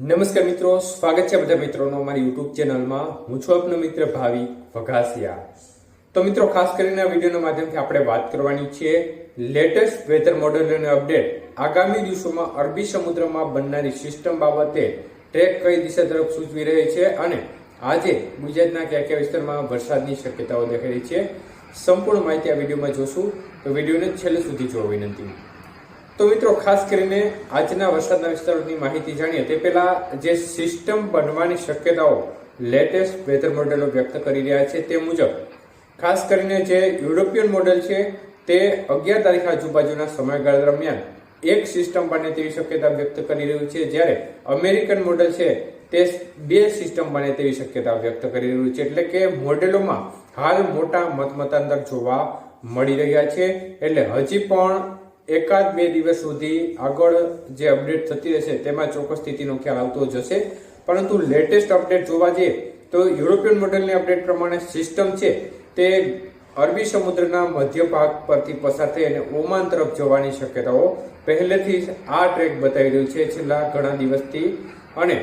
નમસ્કાર મિત્રો, સ્વાગત છે બધા મિત્રોનો અમારી યુટ્યુબ ચેનલમાં. હું છું આપનો મિત્ર ભાવિ વઘાસિયા. તો મિત્રો, ખાસ કરીને આ વિડીયોના માધ્યમથી આપણે વાત કરવાની છે લેટેસ્ટ વેધર મોડેલ અને અપડેટ. આગામી દિવસોમાં અરબી સમુદ્રમાં બનનારી સિસ્ટમ બાબતે ટ્રેક કઈ દિશા તરફ સૂચવી રહી છે અને આજે ગુજરાતના કયા કયા વિસ્તારમાં વરસાદની શક્યતાઓ દેખાઈ રહી છે, સંપૂર્ણ માહિતી આ વિડીયોમાં જોશું. તો વિડીયોને છેલ્લે સુધી જોવા વિનંતી. તો મિત્રો, ખાસ કરીને આજના વરસાદના વિસ્તારોની માહિતી જાણીએ તે પહેલા જે સિસ્ટમ બનવાની શક્યતાઓ લેટેસ્ટ વેધર મોડેલો વ્યક્ત કરી રહ્યા છે તે મુજબ, ખાસ કરીને જે યુરોપિયન મોડેલ છે તે અગિયાર તારીખ આજુબાજુના સમયગાળા દરમિયાન એક સિસ્ટમ બને તેવી શક્યતા વ્યક્ત કરી રહ્યું છે, જ્યારે અમેરિકન મોડેલ છે તે બે સિસ્ટમ બને તેવી શક્યતા વ્યક્ત કરી રહ્યું છે. એટલે કે મોડેલોમાં હાલ મોટા મતમતાંતર જોવા મળી રહ્યા છે. એટલે હજી પણ એકાદ બે દિવસ સુધી આગળ જે અપડેટ થતી રહેશે તેમાં ચોક્કસ સ્થિતિનો ખ્યાલ આવતો જશે. પરંતુ લેટેસ્ટ અપડેટ જોવા જઈએ તો યુરોપિયન મોડેલની અપડેટ પ્રમાણે સિસ્ટમ છે તે અરબી સમુદ્રના મધ્ય ભાગ પરથી પસાર થઈ અને ઓમાન તરફ જવાની શક્યતાઓ પહેલેથી જ આ ટ્રેક બતાવી રહ્યું છે. છેલ્લા ઘણા દિવસથી અને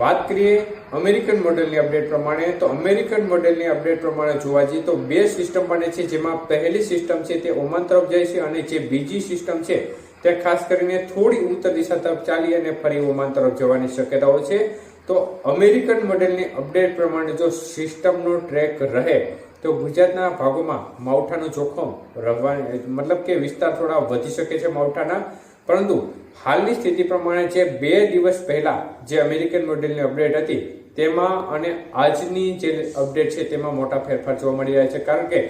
વાત કરીએ અમેરિકન મોડેલની અપડેટ પ્રમાણે, તો અમેરિકન મોડેલની અપડેટ પ્રમાણે જોવા જઈએ તો બે સિસ્ટમ બને છે, જેમાં પહેલી સિસ્ટમ છે તે ઓમાન તરફ જાય છે અને જે બીજી સિસ્ટમ છે તે ખાસ કરીને થોડી ઉત્તર દિશા તરફ ચાલી અને ફરી ઓમાન તરફ જવાની શક્યતાઓ છે. તો અમેરિકન મોડેલની અપડેટ પ્રમાણે જો સિસ્ટમનો ટ્રેક રહે, તો ગુજરાતના ભાગોમાં માવઠાનું જોખમ રહેવા મતલબ કે વિસ્તાર થોડા વધી શકે છે માવઠાના. પરંતુ હાલની સ્થિતિ પ્રમાણે જે બે દિવસ પહેલા જે અમેરિકન મોડેલની અપડેટ હતી, તેમાં અને આજની જે અપડેટ છે, તેમાં મોટા ફેરફાર જોવા મળી રહ્યા છે. કારણ કે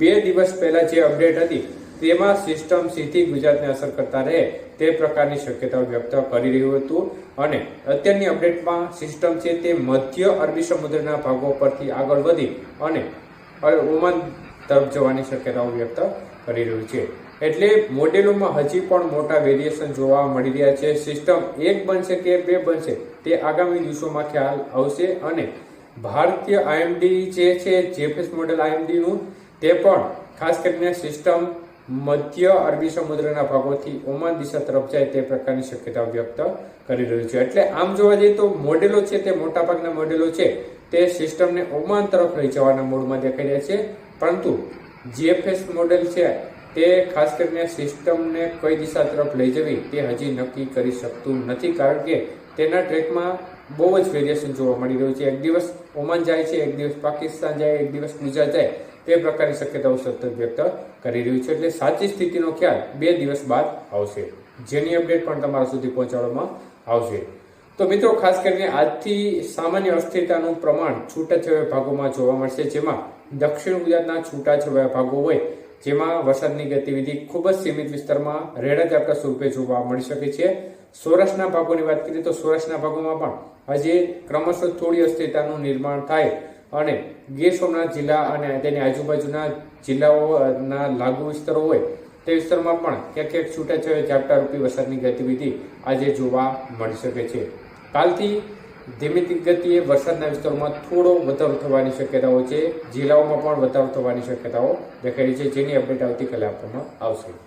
બે દિવસ પહેલા જે અપડેટ હતી, તેમાં સિસ્ટમ સીધી ગુજરાતને અસર કરતા રહે તે પ્રકારની શક્યતાઓ વ્યક્ત કરી રહ્યું હતું. અને અત્યારની અપડેટમાં સિસ્ટમ છે, તે મધ્ય અરબી સમુદ્રના ભાગો પરથી આગળ વધી અને ઓમાન તરફ જવાની શક્યતાઓ વ્યક્ત કરી રહ્યું છે. એટલે મોડેલોમાં હજી પણ મોટા વેરિએશન જોવા મળી રહ્યા છે. સિસ્ટમ એક બનશે કે બે બનશે તે આગામી દિવસોમાં ખ્યાલ આવશે અને ભારતીય આઈએમડી જે છે જેફએસ મોડેલ આઈએમડીનું તે પણ ખાસ કરીને સિસ્ટમ મધ્ય અરબી સમુદ્રના ભાગોથી ઓમાન દિશા તરફ જાય તે પ્રકારની શક્યતા વ્યક્ત કરી રહ્યું છે. એટલે આમ જોવા જઈએ તો મોડેલો છે તે મોટાભાગના મોડેલો છે. તે સિસ્ટમને ઓમાન તરફ લઈ જવાના મૂડમાં દેખાઈ રહ્યા છે. પરંતુ જીએફએસ મોડેલ છે તે ખાસ કરીને સિસ્ટમને કઈ દિશા તરફ લઈ જવી તે હજી નક્કી કરી શકતું નથી, કારણ કે તેના ટ્રેકમાં બહુ જ વેરિએશન જોવા મળી રહ્યું છે. એક દિવસ ઓમાન જાય છે, એક દિવસ પાકિસ્તાન જાય, એક દિવસ ગુજરાત જાય, તે પ્રકારની શક્યતાઓ સતત વ્યક્ત કરી રહ્યું છે. એટલે સાચી સ્થિતિનો ખ્યાલ બે દિવસ બાદ આવશે. જેની અપડેટ પણ તમારા સુધી પહોંચાડવામાં આવશે. તો મિત્રો, ખાસ કરીને આજથી સામાન્ય અસ્થિરતાનું પ્રમાણ છૂટાછવાયા ભાગોમાં જોવા મળશે, જેમાં દક્ષિણ ગુજરાતના છૂટાછવાયા ભાગો હોય જેમાં વરસાદની ગતિવિધિ ખૂબ જ સીમિત વિસ્તારમાં રેડા ઝાપટા સ્વરૂપે જોવા મળી શકે છે. સૌરાષ્ટ્રના ભાગોની વાત કરીએ તો સૌરાષ્ટ્રના ભાગોમાં પણ હજી ક્રમશઃ થોડી અસ્થિરતાનું નિર્માણ થાય અને ગીર સોમનાથ જિલ્લા અને તેની આજુબાજુના જિલ્લાઓના લાગુ વિસ્તારો હોય તે વિસ્તારમાં પણ ક્યાંક ક્યાંક છૂટાછવાયા ઝાપટા રૂપી વરસાદની ગતિવિધિ આજે જોવા મળી શકે છે. કાલથી ધીમી ગતિએ વરસાદના વિસ્તારોમાં થોડો વધારો થવાની શક્યતાઓ છે. જિલ્લાઓમાં પણ વધારો થવાની શક્યતાઓ દેખાઈ છે. જેની અપડેટ આવતીકાલે આપવામાં આવશે.